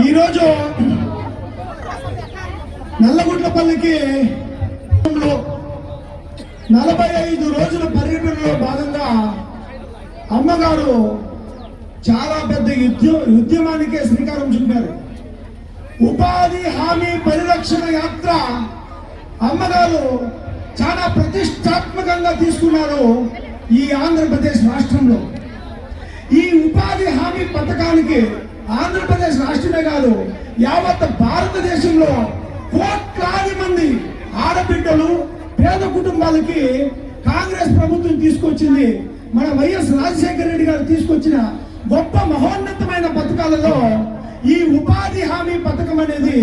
ఈరోజు నల్లగుడ్లపల్లికి నలభై ఐదు రోజుల పర్యటనలో భాగంగా అమ్మగారు చాలా పెద్ద ఉద్యమ ఉద్యమానికే శ్రీకారం చుట్టారు. ఉపాధి హామీ పరిరక్షణ యాత్ర అమ్మగారు చాలా ప్రతిష్టాత్మకంగా తీసుకున్నారు ఈ ఆంధ్రప్రదేశ్ రాష్ట్రంలో. ఈ ఉపాధి హామీ పథకానికి ఆంధ్రప్రదేశ్ రాష్ట్రమే కాదు యావత్ భారతదేశంలో కోట్లాది మంది ఆడబిడ్డలు పేద కుటుంబాలకి కాంగ్రెస్ ప్రభుత్వం తీసుకొచ్చింది. మన వైఎస్ రాజశేఖర రెడ్డి గారు తీసుకొచ్చిన గొప్ప మహోన్నతమైన పథకాలలో ఈ ఉపాధి హామీ పథకం అనేది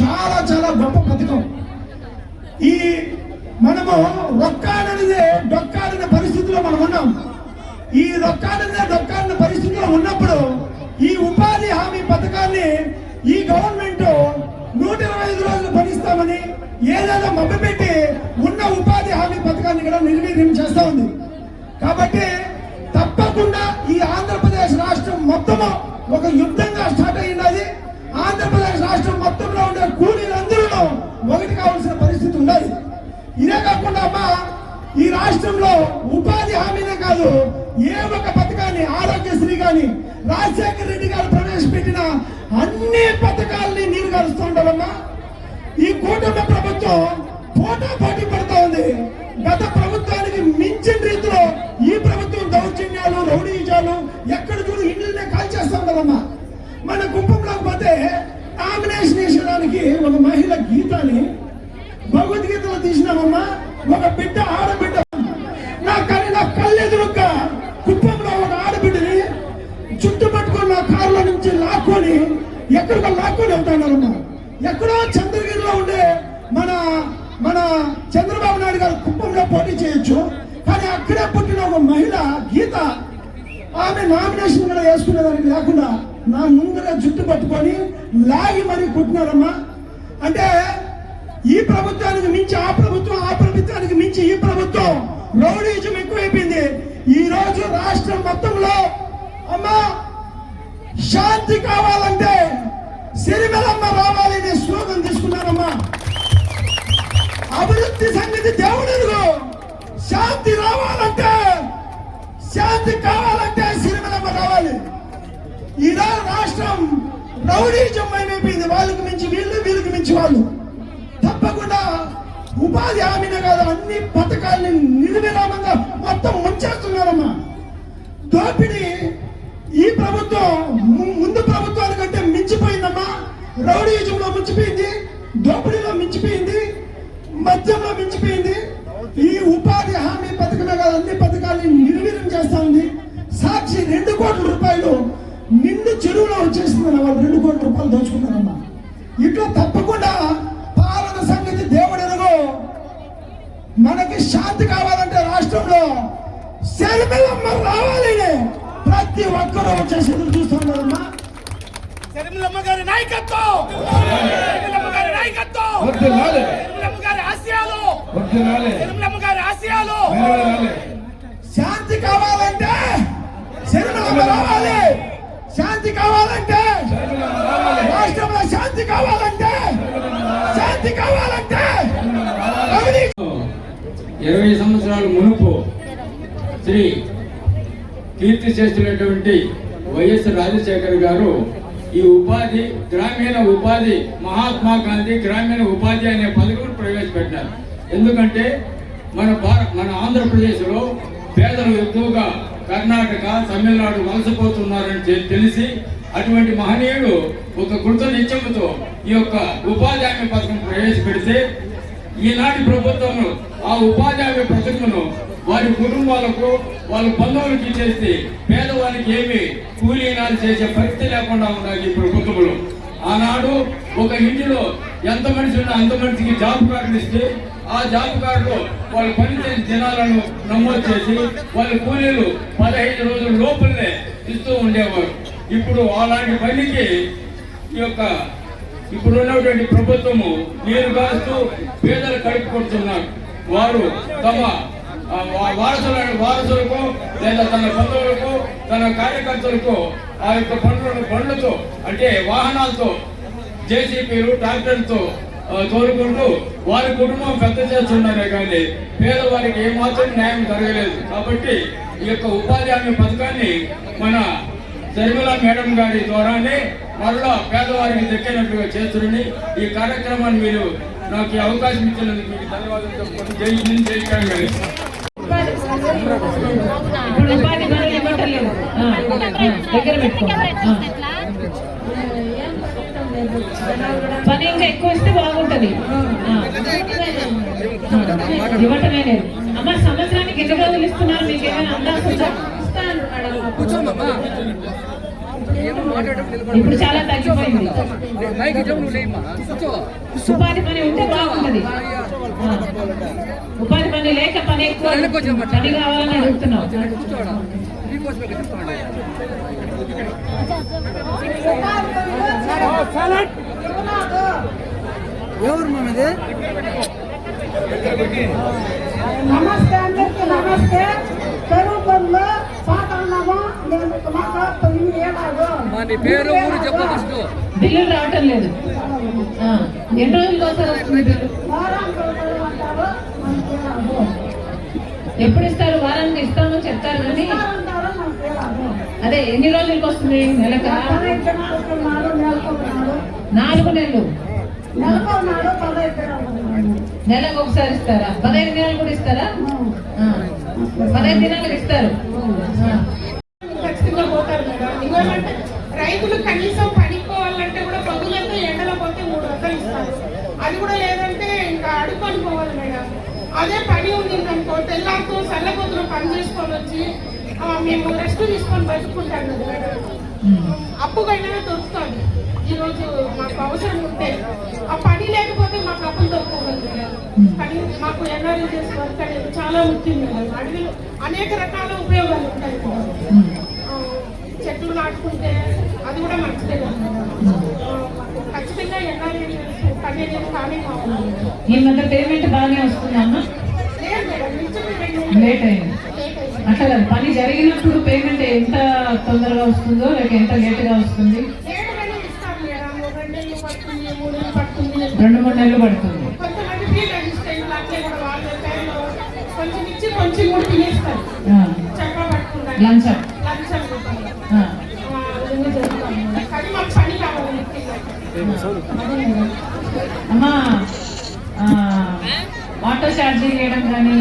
చాలా చాలా గొప్ప పథకం. ఈ మనము రొక్కాడనిదే డొక్కాడిన పరిస్థితిలో మనం ఉన్నాం. ఈ రొక్కాడనిదే డొక్కాడిన పరిస్థితిలో ఉన్నప్పుడు ఈ ఉపాధి హామీ పథకాన్ని ఈ గవర్నమెంట్ నూట ఇరవై ఐదు రోజులు భరిస్తామని ఏదైనా మభ్యపెట్టి ఉన్న ఉపాధి హామీ పథకాన్ని కూడా నిర్వీర్యం చేస్తా ఉంది. కాబట్టి తప్పకుండా ఈ ఆంధ్రప్రదేశ్ రాష్ట్రం మొత్తము ఒక యుద్ధంగా స్టార్ట్ అయ్యింది ఆంధ్రప్రదేశ్ రాష్ట్రం మొత్తంలో ఉండే కూలీలందరూ ఒకటి కావాల్సిన పరిస్థితి ఉన్నది. ఇదే కాకుండా అమ్మా ఈ రాష్ట్రంలో ఉపాధి హామీనే కాదు ఏ ఒక్క పథకాన్ని ఆరోగ్యశ్రీ కానీ రాజశేఖర రెడ్డి గారు ప్రవేశపెట్టిన అన్ని పథకాలని నీరు కలుస్తుండవమ్మా ఈ కూటమి ప్రభుత్వం పోటా పోటీ పడుతూ ఉంది. గత ప్రభుత్వానికి మించిన రీతిలో ఈ ప్రభుత్వం దౌర్జన్యాలు రౌడీజాలు ఎక్కడ చూడు ఇండ్లనే కాల్ చేస్తా మన గుంపంలోకి పోతే నామినేషన్ వేసడానికి ఒక మహిళ గీతాన్ని భగవద్గీతలో తీసినామమ్మా. ఒక బిడ్డ ఆడబిడ్డ ఎక్కడికో లాక్కొని వెళ్తున్నారమ్మా ఎక్కడో చంద్రగిరిలో ఉండే మన మన చంద్రబాబు నాయుడు గారు కుప్పంలో పోటీ చేయొచ్చు. కానీ అక్కడే పుట్టిన ఒక మహిళ గీత ఆమె నామినేషన్ కూడా వేసుకునేదానికి లేకుండా నా ముందర జుట్టు పట్టుకొని లాగి మరీ కుట్టినారమ్మా. అంటే ఈ ప్రభుత్వానికి మించి ఆ ప్రభుత్వం ఆ ప్రభుత్వానికి మించి ఈ ప్రభుత్వం రౌడీజం ఎక్కువైపోయింది. ఈ రోజు రాష్ట్రం మొత్తంలో అమ్మా శాంతి కావాలంటే సిరిమలమ్మ రావాలి అనే శ్లోకం తీసుకున్నారమ్మా. అభివృద్ధి సంగతి దేవుడు శాంతి రావాలంటే శాంతి కావాలంటే సిరిమలమ్మ రావాలి. ఈరోజు రాష్ట్రం రౌడీజం అయిపోయింది. వాళ్ళకి మించి వీళ్ళు వీళ్ళకి మించి వాళ్ళు. తప్పకుండా ఉపాధి హామీనే కాదు అన్ని పథకాలని నిర్విరామంగా మొత్తం ముంచేస్తున్నారమ్మా. దోపిడీ ఈ ప్రభుత్వం ముందు ప్రభుత్వాల కంటే మించిపోయిందమ్మా. రౌడీయుజంలో మించిపోయింది దోపిడీలో మించిపోయింది మద్యంలో మించిపోయింది. ఈ ఉపాధి హామీ పథకమే కాదు అన్ని పథకాలని నిర్వీర్యం చేస్తా ఉంది. సాక్షి రెండు కోట్ల రూపాయలు నిండు చెరువులో వచ్చేసింది వాళ్ళు రెండు కోట్ల రూపాయలు దోచుకున్నారమ్మా. ఇట్లా తప్పకుండా పాలన సంగతి దేవుడు మనకి శాంతి కావాలంటే రాష్ట్రంలో శర్మిలమ్మ రావాలి ప్రతి ఒక్కరూ వచ్చేసి ఎదురు చూస్తున్నారమ్మా శర్మిలమ్మ గారి నాయకత్వం! శర్మిలమ్మ గారి నాయకత్వం! వర్ధిల్లాలి. శర్మిలమ్మ గారి ఆశయాలు! వర్ధిల్లాలి. శర్మిలమ్మ గారి ఆశయాలు! నెరవేరాలి. శాంతి కావాలంటే శర్మిలమ్మ రావాలి. శాంతి కావాలంటే రాష్ట్రంలో శాంతి కావాలంటే శాంతి కావాలంటే ఇరవై సంవత్సరాల మునుపు శ్రీ కీర్తి చేస్తున్నటువంటి వైఎస్ రాజశేఖర్ గారు ఈ ఉపాధి గ్రామీణ ఉపాధి మహాత్మా గాంధీ గ్రామీణ ఉపాధి అనే పథకం ప్రవేశపెట్టారు. ఎందుకంటే మన భారత మన ఆంధ్రప్రదేశ్లో పేదలు ఎక్కువగా కర్ణాటక తమిళనాడు వలసపోతున్నారని తెలిసి అటువంటి మహనీయుడు ఒక కృత నిత్యముతో ఈ యొక్క ఉపాధి హామీ పథకం ప్రవేశపెడితే ఈనాటి ప్రభుత్వం ఆ ఉపాధి హామీ పథకమును వారి కుటుంబాలకు వాళ్ళ బంధువులకి ఇచ్చేసి పేదవారికి ఏమి కూలీనాలు చేసే పరిస్థితి లేకుండా ఉండాలి ఈ ప్రభుత్వంలో ఆనాడు ఒక ఇంటిలో ఎంత మనిషి ఉన్నా అంత మనిషికి జాబ్ కార్డు ఇస్తే ఆ జాబ్ కార్డు వాళ్ళు పనిచేసిన జనాలను నమోదు చేసి వాళ్ళ కూలీలు పదహైదు రోజుల లోపలనే ఇస్తూ ఉండేవారు. ఇప్పుడు అలాంటి పనికి ఈ యొక్క ఇప్పుడు ఉన్నటువంటి ప్రభుత్వము నీరు కాస్తూ పేదలు కడుపు కొడుతున్నారు. వారు తమ వారసుల వారసులకు లేదా తన బంధువులకు తన కార్యకర్తలకు ఆ యొక్క పనులను బండ్లతో అంటే వాహనాలతో జేసీపీలు ట్రాక్టర్లతో తోలుకుంటూ వారి కుటుంబం పెద్ద చేస్తున్నారే కానీ పేదవారికి ఏమాత్రం న్యాయం జరగలేదు. కాబట్టి ఈ యొక్క ఉపాధి హామీ పథకాన్ని మన శర్మిల మేడం గారి ద్వారానే మరలా పేదవారికి దక్కినట్టుగా చేస్తున్నది ఈ కార్యక్రమాన్ని మీరు నాకు ఈ అవకాశం ఇచ్చినందుకు మీకు ధన్యవాదాలు చెప్పుకుంటూ జై హింద్ జై దగ్గర. పని ఇంకా ఎక్కువ ఇస్తే బాగుంటది. ఇవ్వటమే లేదు. అమ్మ సంవత్సరానికి ఎన్ని రోజులు ఇస్తున్నారు? మీకు ఏమైనా ఇప్పుడు చాలా తగ్గిపోయింది. ఉపాధి పని ఉంటే బాగుంటది. ఉపాధి పని లేక పని ఎక్కువ పని కావాలని అడుగుతున్నావు. ఎవరు మనది నమస్తే అందరికీ నమస్తే చెరువు పాతన్నాము నేను మాకు తొమ్మిది ఏడాది పేరు ఊరు చెప్పు ఫస్ట్. రావటం లేదు. ఎన్ని రోజులు ఒకసారి వస్తుంది బిల్లు? ఎప్పుడు ఇస్తారు? వారానికి ఇస్తామని చెప్తారు కానీ అదే ఎన్ని రోజులకు వస్తుంది? నెలక? నాలుగు నెలలు. నెలకు ఒకసారి ఇస్తారా? పదహైదు దినాలు కూడా ఇస్తారా? పదహైదు దినాలకు ఇస్తారు. ఖచ్చితంగా పోతారు మేడం. రైతులు కనీసం పడిపోవాలంటే కూడా పగులంతా ఎండలో పోతే మూడు వందలు ఇస్తారు. అది కూడా లేదంటే ఇంకా అడుక్కొని పోవాలి మేడం. అదే పని అనుకో తెల్లారితో చల్లబొద్దులు పని చేసుకొని వచ్చి మేము రెస్ట్ తీసుకొని బతుకుంటాం కదా. మేడం ఉమ్. అప్పుకైనా దొరుకుతుంది. ఈరోజు మాకు అవసరం ఉంటే. ఆ పని లేకపోతే మాకు అప్పులు దొరకదు మేడం కానీ మాకు ఎన్ఆర్ఐ చేసే వర్క్ అనేది చాలా ముఖ్యం అడవిలో అనేక రకాల ఉపయోగాలు ఉంటాయి చెట్లు నాటుకుంటే అది కూడా మంచిదే ఖచ్చితంగా ఎన్ఆర్ఐ పని అనేది కానీ కావాలి. ఈ మధ్య పేమెంట్ బాగానే వస్తుందమ్మా. లేట్ అయింది. అట్లా కాదు పని జరిగినప్పుడు పేమెంట్ ఎంత తొందరగా వస్తుందో లేక ఎంత లేట్గా వస్తుంది రెండు మూడు నెలలు పడుతుంది. లంచం. అమ్మా ఆటో ఛార్జీలు వేయడం కానీ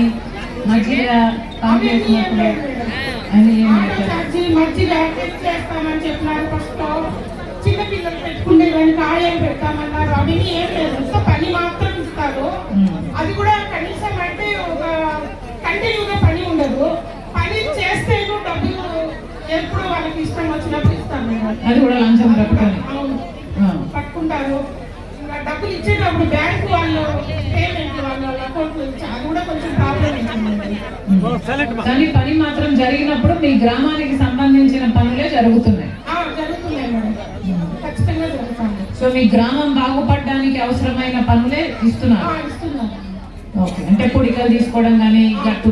మధ్య కాల్ చేసినప్పుడు అని మజ్జిగ టెస్ట్ చేస్తామని చెప్పినారు ఫస్ట్. చిన్న పిల్లలు పెట్టుకునే దానికి ఆయిల్ పెడతామన్నారు. అవన్నీ ఏం లేదు. ఇంత పని మాత్రం ఇస్తారు. అది కూడా కనీసం అంటే ఒక కంటిన్యూగా పని ఉండదు. పని చేస్తే డబ్బులు ఎప్పుడు వాళ్ళకి ఇష్టం వచ్చినప్పుడు ఇస్తాం మేడం అది కూడా లంచం. పట్టుకుంటారు. డబ్బులు ఇచ్చేటప్పుడు బ్యాంకు వాళ్ళు పేమెంట్ వాళ్ళ అకౌంట్ నుంచి అది కూడా కొంచెం ప్రాబ్లం కానీ పని మాత్రం జరిగినప్పుడు మీ గ్రామానికి సంబంధించిన పనులే జరుగుతున్నాయి. ఆ, జరుగుతున్నాయి మేడం. ఖచ్చితంగా జరుగుతుంది సో మీ గ్రామం బాగుపడడానికి అవసరమైన పనులే ఆ, ఇస్తున్నారు. ఓకే అంటే పొడికలు తీసుకోవడం కానీ గట్టు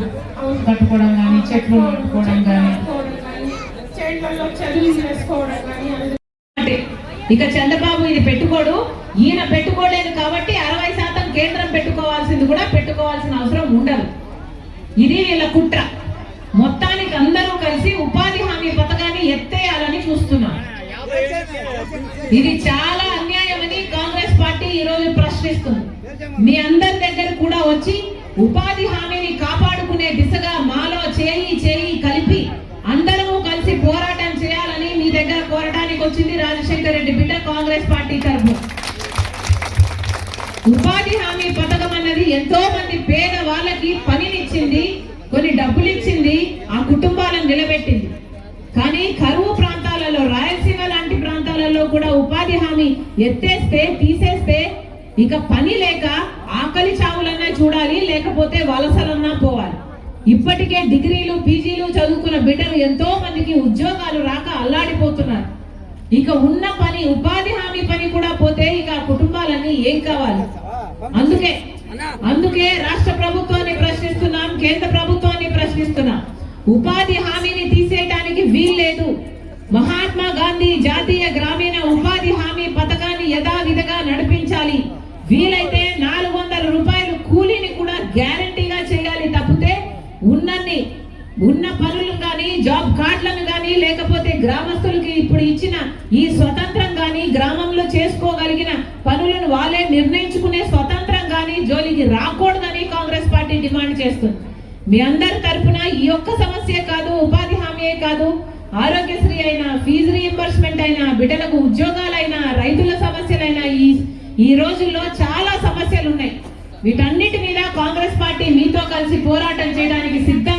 కట్టుకోవడం కానీ చెట్లు నాటుకోవడం కానీ కానీ, చేసుకోవడం ఇక చంద్రబాబు ఇది పెట్టుకోడు. ఈయన పెట్టుకోలేదు కాబట్టి అరవై శాతం కేంద్రం పెట్టుకోవాల్సింది కూడా పెట్టుకోవాల్సిన అవసరం ఉండదు. ఇది వీళ్ళ కుట్ర. మొత్తానికి అందరూ కలిసి ఉపాధి హామీ పథకాన్ని ఎత్తేయాలని చూస్తున్నారు ఇది చాలా అన్యాయమని కాంగ్రెస్ పార్టీ ఈ రోజు ప్రశ్నిస్తుంది. మీ అందరి దగ్గర కూడా వచ్చి ఉపాధి హామీని కాపాడుకునే దిశగా సందర్భం ఉపాధి హామీ పథకం అన్నది ఎంతో మంది పేద వాళ్ళకి పనినిచ్చింది కొన్ని డబ్బులు ఇచ్చింది ఆ కుటుంబాలను నిలబెట్టింది. కానీ కరువు ప్రాంతాలలో రాయలసీమ లాంటి ప్రాంతాలలో కూడా ఉపాధి హామీ ఎత్తేస్తే తీసేస్తే ఇక పని లేక ఆకలి చావులన్నా చూడాలి లేకపోతే వలసలన్నా పోవాలి. ఇప్పటికే డిగ్రీలు పీజీలు చదువుకున్న బిడ్డలు ఎంతో మందికి ఉద్యోగాలు రాక అల్లాడిపోతున్నారు. ఇక ఉన్న పని ఉపాధి హామీ పని కూడా పోతే ఇక కుటుంబాలన్నీ ఏం కావాలి? అందుకే అందుకే రాష్ట్ర ప్రభుత్వాన్ని ప్రశ్నిస్తున్నాం కేంద్ర ప్రభుత్వాన్ని ప్రశ్నిస్తున్నాం. ఉపాధి హామీని తీసేయడానికి వీల్లేదు. మహాత్మా గాంధీ జాతీయ గ్రామీణ ఉపాధి హామీ పథకాన్ని యథావిధిగా నడిపించాలి. వీలైతే నాలుగు వందల రూపాయలు కూలీని కూడా గ్యారంటీగా చేయాలి తప్పితే ఉన్నన్ని ఉన్న పనులు కానీ జాబ్ కార్డులను కానీ లేకపోతే గ్రామస్తులకి ఇప్పుడు ఇచ్చిన ఈ స్వతంత్రం కానీ గ్రామంలో చేసుకోగలిగిన పనులను వాళ్ళే నిర్ణయించుకునే స్వతంత్రం కానీ జోలికి రాకూడదని కాంగ్రెస్ పార్టీ డిమాండ్ చేస్తుంది. మీ అందరి తరఫున ఈ ఒక్క సమస్య కాదు ఉపాధి హామీయే కాదు ఆరోగ్యశ్రీ అయినా ఫీజు రీఎంబర్స్మెంట్ అయినా బిడ్డలకు ఉద్యోగాలైనా రైతుల సమస్యలైనా ఈ ఈ రోజుల్లో చాలా సమస్యలు ఉన్నాయి వీటన్నిటి మీద కాంగ్రెస్ పార్టీ మీతో కలిసి పోరాటం చేయడానికి సిద్ధంగా